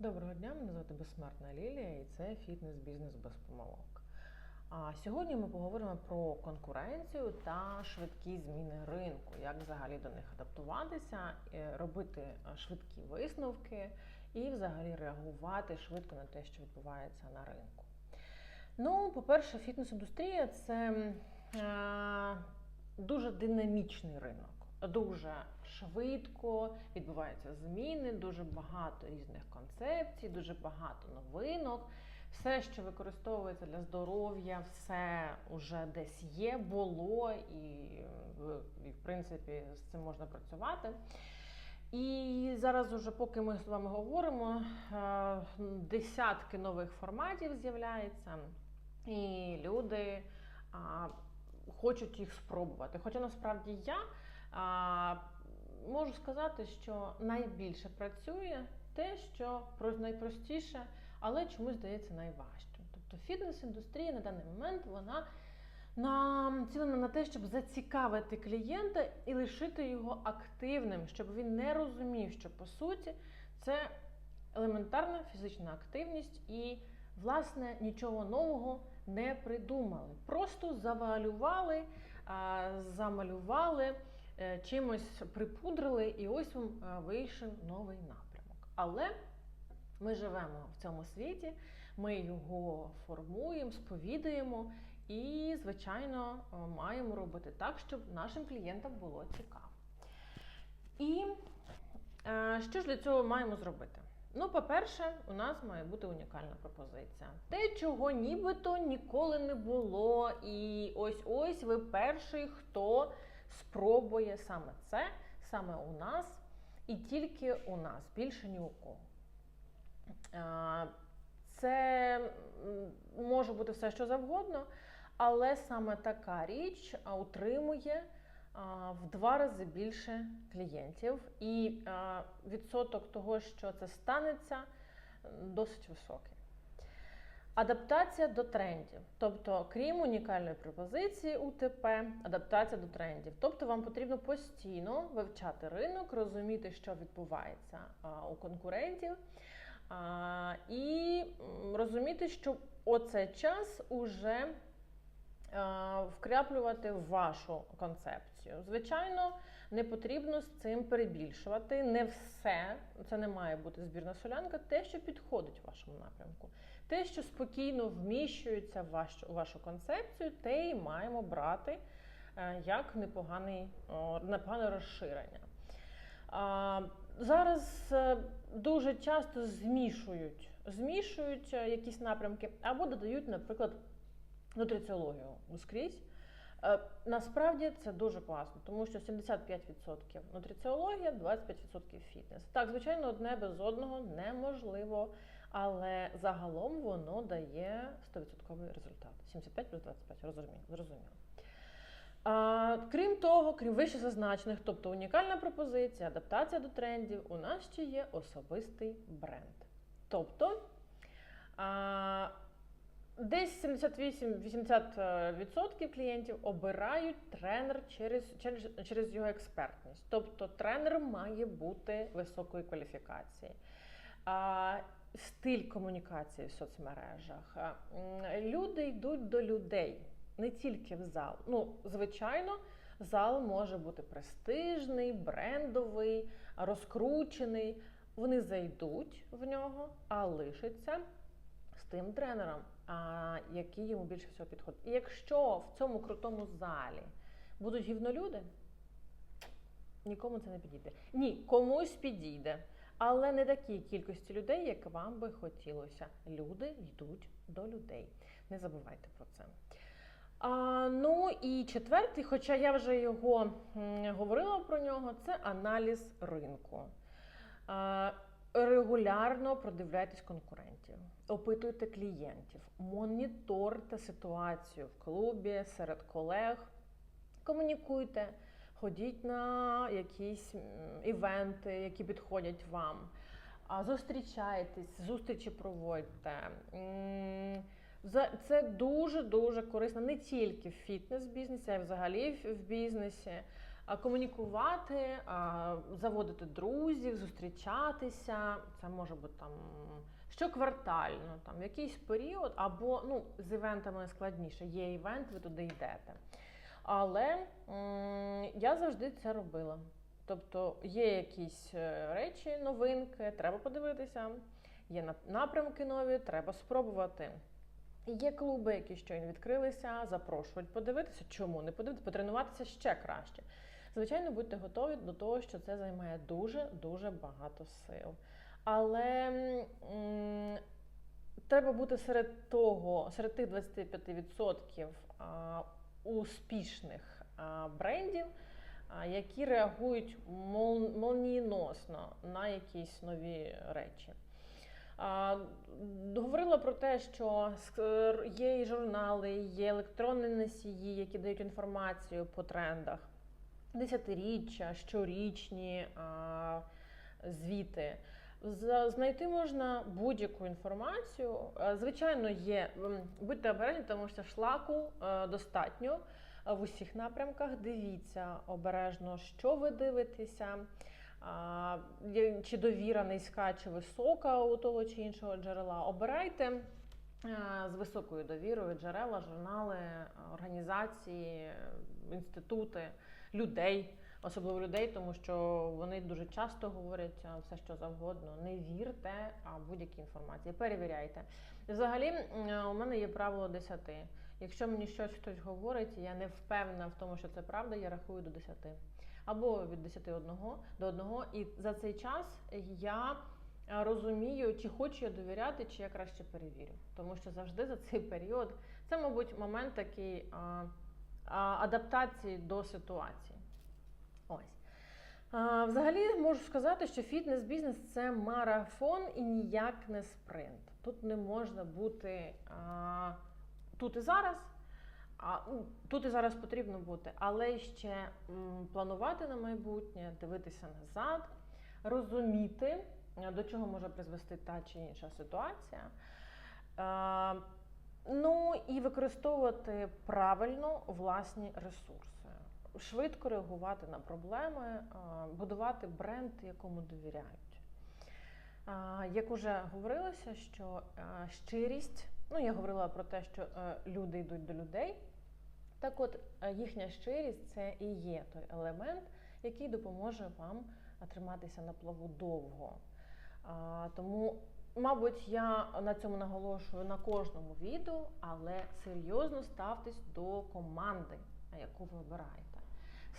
Доброго дня, мене звати Безсмертна Лілія і це фітнес-бізнес без помилок. А сьогодні ми поговоримо про конкуренцію та швидкі зміни ринку, як взагалі до них адаптуватися, е, робити е, швидкі висновки і взагалі реагувати швидко на те, що відбувається на ринку. Ну, по-перше, фітнес-індустрія це е, дуже динамічний ринок. Дуже швидко відбуваються зміни, дуже багато різних концепцій, дуже багато новинок. Все, що використовується для здоров'я, все вже десь є, було, і, і в принципі з цим можна працювати. І зараз, уже, поки ми з вами говоримо, е, десятки нових форматів з'являється, і люди хочуть їх спробувати. Хоча насправді я. Можу сказати, що найбільше працює те, що найпростіше, але чомусь здається найважчим. Тобто фітнес-індустрія на даний момент вона націлена на те, щоб зацікавити клієнта і лишити його активним, щоб він не розумів, що по суті це елементарна фізична активність і, власне, нічого нового не придумали. Просто завалювали, замалювали. Е, чимось припудрили, і ось вам е, вийшов новий напрямок. Але ми живемо в цьому світі, ми його формуємо, сповідуємо і, звичайно, е, маємо робити так, щоб нашим клієнтам було цікаво. І що ж для цього маємо зробити? Ну, по-перше, у нас має бути унікальна пропозиція. Те, чого нібито ніколи не було. І ось ось ви перший, хто спробує саме це, саме у нас, і тільки у нас, більше ні у кого. Це може бути все, що завгодно, але саме така річ утримує в два рази більше клієнтів, і відсоток того, що це станеться, досить високий. Адаптація до трендів, тобто, крім унікальної пропозиції УТП, адаптація до трендів. Тобто вам потрібно постійно вивчати ринок, розуміти, що відбувається у конкурентів, і розуміти, що оцей час уже вкраплювати в вашу концепцію. Звичайно, не потрібно з цим перебільшувати. Не все, це не має бути збірна солянка, те, що підходить вашому напрямку. Те, що спокійно вміщується в вашу, в вашу концепцію, те й маємо брати е, як непоганий, непогане розширення. Зараз е, дуже часто змішують, змішують е, якісь напрямки або додають, наприклад, нутриціологію скрізь. Насправді це дуже класно, тому що 75% нутриціологія, 25% фітнес. Так, звичайно, одне без одного неможливо, але загалом воно дає 100% результат. 75 плюс 25, зрозуміло. А, Крім того, крім вище зазначених, тобто унікальна пропозиція, адаптація до трендів, у нас ще є особистий бренд. Тобто. А, Десь 78-80% клієнтів обирають тренер через, через через, його експертність. Тобто тренер має бути високої кваліфікації. А, Стиль комунікації в соцмережах. Люди йдуть до людей, не тільки в зал. Ну, звичайно, зал може бути престижний, брендовий, розкручений. Вони зайдуть в нього, а лишаться з тим тренером а, які йому більше всього підходять. І якщо в цьому крутому залі будуть гівнолюди, нікому це не підійде. Ні, комусь підійде. Але не такій кількості людей, як вам би хотілося. Люди йдуть до людей. Не забувайте про це. А, Ну і четвертий, хоча я вже його говорила про нього, це аналіз ринку. А, Регулярно продивляйтесь конкурентів, опитуйте клієнтів, моніторте ситуацію в клубі, серед колег, комунікуйте, ходіть на якісь івенти, які підходять вам, зустрічайтесь, зустрічі проводьте. Це дуже-дуже корисно не тільки в фітнес-бізнесі, а й взагалі в бізнесі. комунікувати, заводити друзів, зустрічатися. Це може бути там щоквартально, там якийсь період, або ну, з івентами складніше. Є івент, ви туди йдете. Але я завжди це робила. Тобто є якісь е, речі, новинки, треба подивитися. Є напрямки нові, треба спробувати. Є клуби, які щойно відкрилися, запрошують подивитися, чому не подивитися, потренуватися ще краще. Звичайно, будьте готові до того, що це займає дуже дуже багато сил. Але м, треба бути серед того, серед тих 25% а, успішних брендів, які реагують мол- молнієносно на якісь нові речі. Говорила про те, що є і журнали, є електронні носії, які дають інформацію по трендах, десятиріччя, щорічні звіти. Знайти можна будь-яку інформацію. Е, Звичайно, є. Будьте обережні, тому що шлаку е, достатньо е, в усіх напрямках. Дивіться обережно, що ви дивитеся. Чи довіра низька чи висока у того чи іншого джерела. Обирайте з високою довірою джерела, журнали, організації, інститути, людей, особливо людей, тому що вони дуже часто говорять е, все, що завгодно. Не вірте а, будь-якій інформації, перевіряйте. Взагалі, е, у мене є правило 10. Якщо мені щось хтось говорить, я не впевнена в тому, що це правда, я рахую до 10 або від 10 одного до одного. І за цей час я е, розумію, чи хочу я довіряти, чи я краще перевірю. Тому що завжди за цей період це, мабуть, момент такий а, а, адаптації до ситуації. Ось. А, взагалі можу сказати, що фітнес-бізнес це марафон і ніяк не спринт. Тут не можна бути а, тут і зараз. А ну, тут і зараз потрібно бути, але ще м, планувати на майбутнє, дивитися назад, розуміти, до чого може призвести та чи інша ситуація. Е, ну і використовувати правильно власні ресурси, швидко реагувати на проблеми, будувати бренд, якому довіряють. Як уже говорилося, що щирість, ну я говорила про те, що е, люди йдуть до людей. Так от, е, їхня щирість це і є той елемент, який допоможе вам триматися на плаву довго. Тому, мабуть, я на цьому наголошую на кожному відео, але серйозно ставтесь до команди, яку ви обираєте.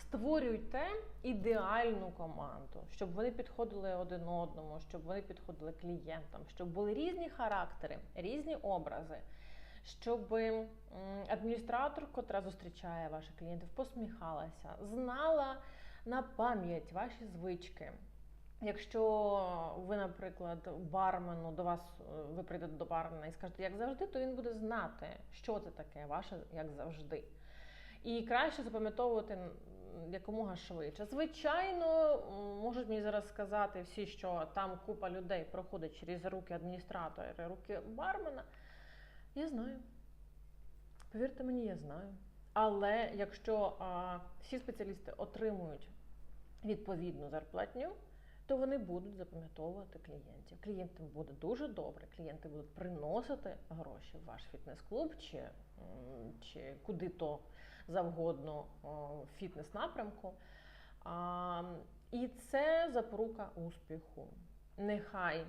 Створюйте ідеальну команду, щоб вони підходили один одному, щоб вони підходили клієнтам, щоб були різні характери, різні образи щоб адміністратор, котра зустрічає ваших клієнтів, посміхалася, знала на пам'ять ваші звички. Якщо ви, наприклад, бармену до вас е, ви прийдете до бармена і скажете, як завжди, то він буде знати, що це таке, ваше як завжди. І краще запам'ятовувати якомога швидше. Звичайно, можуть мені зараз сказати всі, що там купа людей проходить через руки адміністратора, руки бармена. Я знаю. Повірте мені, я знаю. Але якщо а, всі спеціалісти отримують відповідну зарплатню, то вони будуть запам'ятовувати клієнтів. Клієнтам буде дуже добре, клієнти будуть приносити гроші в ваш фітнес-клуб чи, чи куди то завгодно фітнес-напрямку. І це запорука успіху. Нехай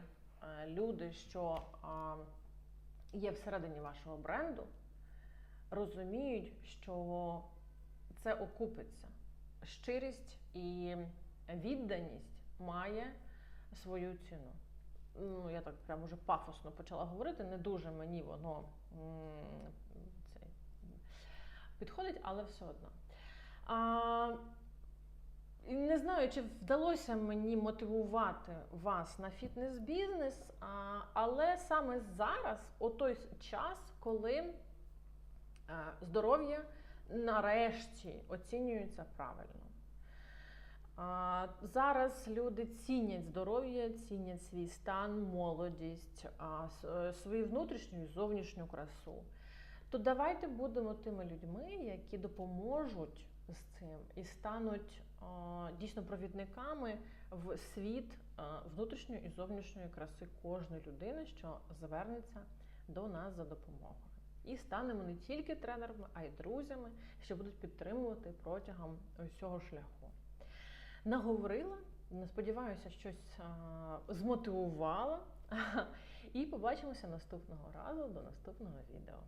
люди, що є всередині вашого бренду, розуміють, що це окупиться. Щирість і відданість має свою ціну. Ну, я так прямо вже пафосно почала говорити, не дуже мені воно підходить, але все одно. А, не знаю, чи вдалося мені мотивувати вас на фітнес-бізнес, але саме зараз, о той час, коли е, здоров'я нарешті оцінюється правильно. А, Зараз люди цінять здоров'я, цінять свій стан, молодість, а, свою внутрішню і зовнішню красу. То давайте будемо тими людьми, які допоможуть з цим і стануть дійсно провідниками в світ внутрішньої і зовнішньої краси кожної людини, що звернеться до нас за допомогою. І станемо не тільки тренерами, а й друзями, що будуть підтримувати протягом усього шляху. Наговорила, сподіваюся, щось змотивувала. І побачимося наступного разу до наступного відео.